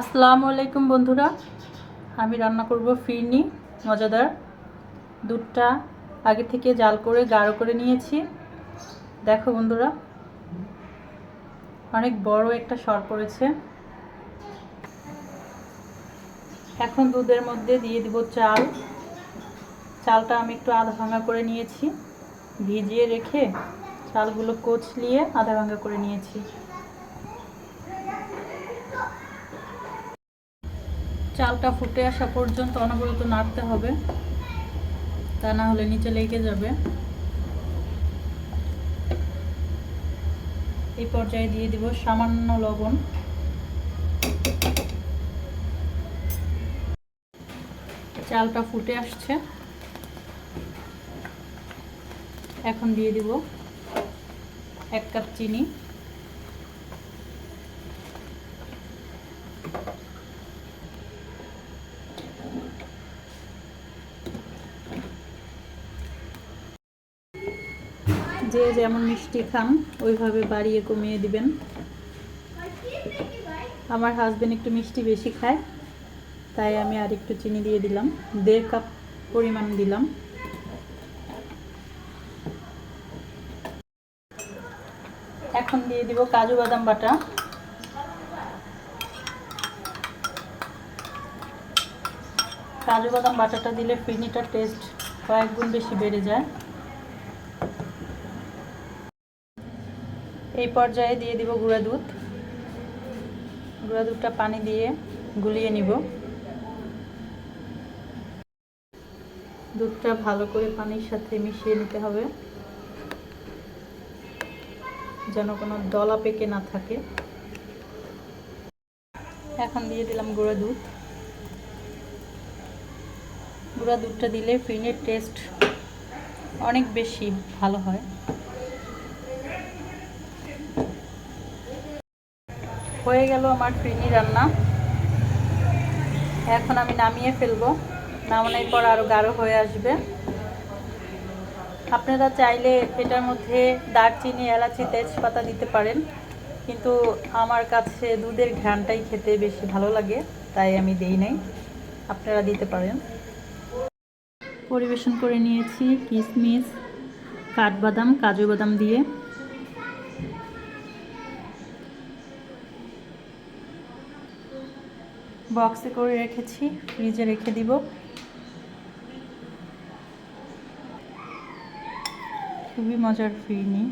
আসসালামু আলাইকুম বন্ধুরা। আমি রান্না করব ফিরনি, মজাদার। দুধটা আগে থেকে জাল করে, গাঢ় করে নিয়েছি। দেখো বন্ধুরা, অনেক বড় একটা সর পড়েছে। এখন দুধের মধ্যে দিয়ে দিব চাল। চালটা আমি একটু আধা ভাঙা করে নিয়েছি। ভিজিয়ে রেখে চালগুলো কোচলিয়ে আধা ভাঙা করে নিয়েছি। চালটা ফুটে আসা পর্যন্ত অনবরত নাড়তে হবে। তা না হলে নিচে লেগে যাবে। এই পর্যায়ে দিয়ে দিব সামান্য লবণ। চালটা ফুটে আসছে। এখন দিয়ে দিব এক কাপ চিনি। যে যেমন মিষ্টি খান, ওইভাবে বাড়িয়ে কমিয়ে দিবেন। আমার হাজবেন্ড একটু মিষ্টি বেশি খায়, তাই আমি আর একটু চিনি দিয়ে দিলাম। দেড় কাপ পরিমাণ দিলাম। এখন দিয়ে দিব কাজু বাদাম বাটা। কাজু বাদাম বাটাটা দিলে ফিরনিটার টেস্ট কয়েক গুণ বেশি বেড়ে যায়। এই পর্যায়ে দিয়ে দিব গুঁড়া দুধ। গুঁড়া দুধটা পানি দিয়ে গুলিয়ে নিব। দুধটা ভালো করে পানির সাথে মিশিয়ে নিতে হবে। যেন কোনো দলা পেকে না থাকে। এখন দিয়ে দিলাম গুঁড়া দুধ। গুঁড়া দুধটা দিলে ফিনের টেস্ট অনেক বেশি ভালো হয়। হয়ে গেল আমার ফিরনি রান্না। এখন আমি নামিয়ে ফেলব। নামানোর পর আরও গাঢ় হয়ে আসবে। আপনারা চাইলে এটার মধ্যে দারচিনি, এলাচি, তেজপাতা দিতে পারেন। কিন্তু আমার কাছে দুধের ঘ্রানটাই খেতে বেশি ভালো লাগে, তাই আমি দেই নাই। আপনারা দিতে পারেন। পরিবেশন করে নিয়েছি কিশমিশ কাঠবাদাম, কাজু বাদাম দিয়ে। বক্সে করে রেখেছি ফ্রিজে রেখে দিব। খুবই মজার ফিরনি।